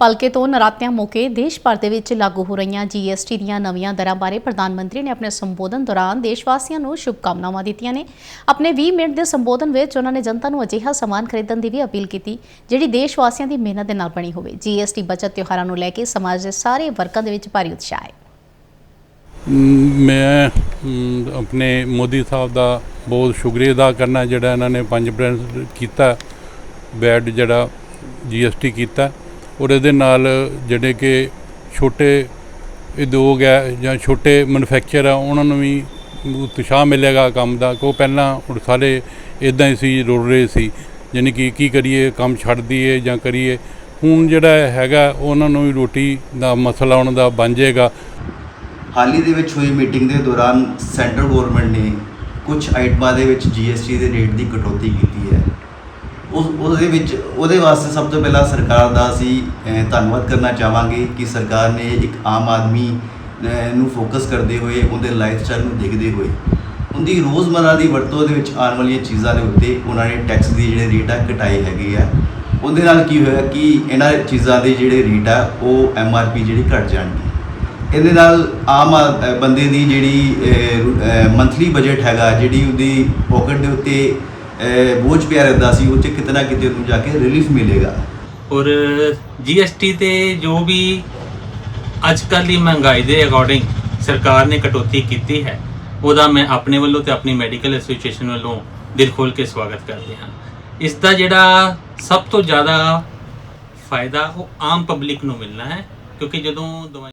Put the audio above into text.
ਭਲਕੇ ਤੋਂ ਨਰਾਤਿਆਂ ਮੌਕੇ ਦੇਸ਼ ਭਰ ਦੇ ਵਿੱਚ ਲਾਗੂ ਹੋ ਰਹੀਆਂ ਜੀਐਸਟੀ ਦੀਆਂ ਨਵੀਆਂ ਦਰਾਂ ਬਾਰੇ ਪ੍ਰਧਾਨ ਮੰਤਰੀ ਨੇ ਆਪਣੇ ਸੰਬੋਧਨ ਦੌਰਾਨ ਦੇਸ਼ ਵਾਸੀਆਂ ਨੂੰ ਸ਼ੁਭਕਾਮਨਾਵਾਂ ਦਿੱਤੀਆਂ ਨੇ। ਆਪਣੇ 20 ਮਿੰਟ ਦੇ ਸੰਬੋਧਨ ਵਿੱਚ ਉਹਨਾਂ ਨੇ ਜਨਤਾ ਨੂੰ ਅਜਿਹਾ ਸਮਾਨ ਖਰੀਦਣ ਦੀ ਵੀ ਅਪੀਲ ਕੀਤੀ, ਜਿਹੜੀ ਦੇਸ਼ ਵਾਸੀਆਂ ਦੀ ਮਿਹਨਤ ਦੇ ਨਾਲ ਬਣੀ ਹੋਵੇ। ਜੀਐਸਟੀ ਬਚਤ ਤਿਉਹਾਰਾਂ ਨੂੰ ਲੈ ਕੇ ਸਮਾਜ ਦੇ ਸਾਰੇ ਵਰਗਾਂ ਦੇ ਵਿੱਚ ਭਾਰੀ ਉਤਸ਼ਾਹ ਹੈ। ਮੈਂ ਆਪਣੇ ਮੋਦੀ ਸਾਹਿਬ ਦਾ ਬਹੁਤ ਸ਼ੁਕਰੀਆ ਅਦਾ ਕਰਨਾ ਜਿਹੜਾ ਇਹਨਾਂ ਨੇ 5% ਕੀਤਾ ਵੈਟ ਜਿਹੜਾ ਜੀਐਸਟੀ ਕੀਤਾ। ਔਰ ਇਹਦੇ ਨਾਲ ਜਿਹੜੇ ਕਿ ਛੋਟੇ ਉਦਯੋਗ ਹੈ ਜਾਂ ਛੋਟੇ ਮੈਨੂਫੈਕਚਰ ਆ, ਉਹਨਾਂ ਨੂੰ ਵੀ ਉਤਸ਼ਾਹ ਮਿਲੇਗਾ ਕੰਮ ਦਾ ਕੋ ਪਹਿਲਾਂ ਹੁਣ ਸਾਰੇ ਇਦਾਂ ਹੀ ਸੀ ਰੁਲ ਰਹੇ ਸੀ। ਯਾਨੀ ਕਿ ਕੀ ਕਰੀਏ, ਕੰਮ ਛੱਡ ਦਈਏ ਜਾਂ ਕਰੀਏ। ਹੁਣ ਜਿਹੜਾ ਹੈਗਾ, ਉਹਨਾਂ ਨੂੰ ਵੀ ਰੋਟੀ ਦਾ ਮਸਲਾ ਉਹਨਾਂ ਦਾ ਬਣ ਜਾਏਗਾ। ਹਾਲ ਹੀ ਦੇ ਵਿੱਚ ਹੋਈ ਮੀਟਿੰਗ ਦੇ ਦੌਰਾਨ ਸੈਂਟਰਲ ਗਵਰਨਮੈਂਟ ਨੇ ਕੁਝ ਆਈਟਮਾਂ ਦੇ ਵਿੱਚ ਜੀਐਸਟੀ ਦੇ ਰੇਟ ਦੀ ਕਟੌਤੀ ਕੀਤੀ ਹੈ। ਉਸ ਉਹਦੇ ਵਿੱਚ, ਉਹਦੇ ਵਾਸਤੇ ਸਭ ਤੋਂ ਪਹਿਲਾਂ ਸਰਕਾਰ ਦਾ ਅਸੀਂ ਧੰਨਵਾਦ ਕਰਨਾ ਚਾਹਾਂਗੇ ਕਿ ਸਰਕਾਰ ਨੇ ਇੱਕ ਆਮ ਆਦਮੀ ਨੂੰ ਫੋਕਸ ਕਰਦੇ ਹੋਏ ਉਹਦੇ ਲਾਈਫ ਸਟਾਈਲ ਨੂੰ ਦੇਖਦੇ ਹੋਏ, ਉਹਦੀ ਰੋਜ਼ਮਰਰਾ ਦੀ ਵਰਤੋਂ ਦੇ ਵਿੱਚ ਆਉਣ ਵਾਲੀਆਂ ਚੀਜ਼ਾਂ ਦੇ ਉੱਤੇ ਉਹਨਾਂ ਨੇ ਟੈਕਸ ਦੀ ਜਿਹੜੇ ਰੇਟ ਆ ਘਟਾਏ ਹੈਗੇ ਆ। ਉਹਦੇ ਨਾਲ ਕੀ ਹੋਇਆ ਕਿ ਇਹਨਾਂ ਚੀਜ਼ਾਂ ਦੇ ਜਿਹੜੇ ਰੇਟ ਆ, ਉਹ ਐੱਮ ਆਰ ਪੀ ਜਿਹੜੀ ਘਟ ਜਾਣਗੇ। ਇਹਦੇ ਨਾਲ ਆਮ ਆ- ਬੰਦੇ ਦੀ ਜਿਹੜੀ ਮੰਥਲੀ ਬਜਟ ਹੈਗਾ, ਜਿਹੜੀ ਉਹਦੀ ਪਾਕਟ ਦੇ ਉੱਤੇ ਬੋਝ ਪਿਆ ਰਹਿੰਦਾ ਸੀ, ਉਹ 'ਚ ਕਿਤਨਾ ਕਿਤੇ ਉਹਨੂੰ ਜਾ ਕੇ ਰਿਲੀਫ ਮਿਲੇਗਾ। ਔਰ ਜੀਐਸਟੀ ਤੇ ਜੋ ਵੀ ਅੱਜ ਕੱਲ੍ਹ ਦੀ ਮਹਿੰਗਾਈ ਦੇ ਅਕੋਰਡਿੰਗ ਸਰਕਾਰ ਨੇ ਕਟੌਤੀ ਕੀਤੀ ਹੈ, ਉਹਦਾ ਮੈਂ ਆਪਣੇ ਵੱਲੋਂ ਤੇ ਆਪਣੀ ਮੈਡੀਕਲ ਐਸੋਸੀਏਸ਼ਨ ਵੱਲੋਂ ਦਿਲ ਖੋਲ ਕੇ ਸਵਾਗਤ ਕਰਦੇ ਹਾਂ। ਇਸ ਦਾ ਜਿਹੜਾ ਸਭ ਤੋਂ ਜ਼ਿਆਦਾ ਫਾਇਦਾ ਉਹ ਆਮ ਪਬਲਿਕ ਨੂੰ ਮਿਲਣਾ ਹੈ, ਕਿਉਂਕਿ ਜਦੋਂ ਦਵਾਈ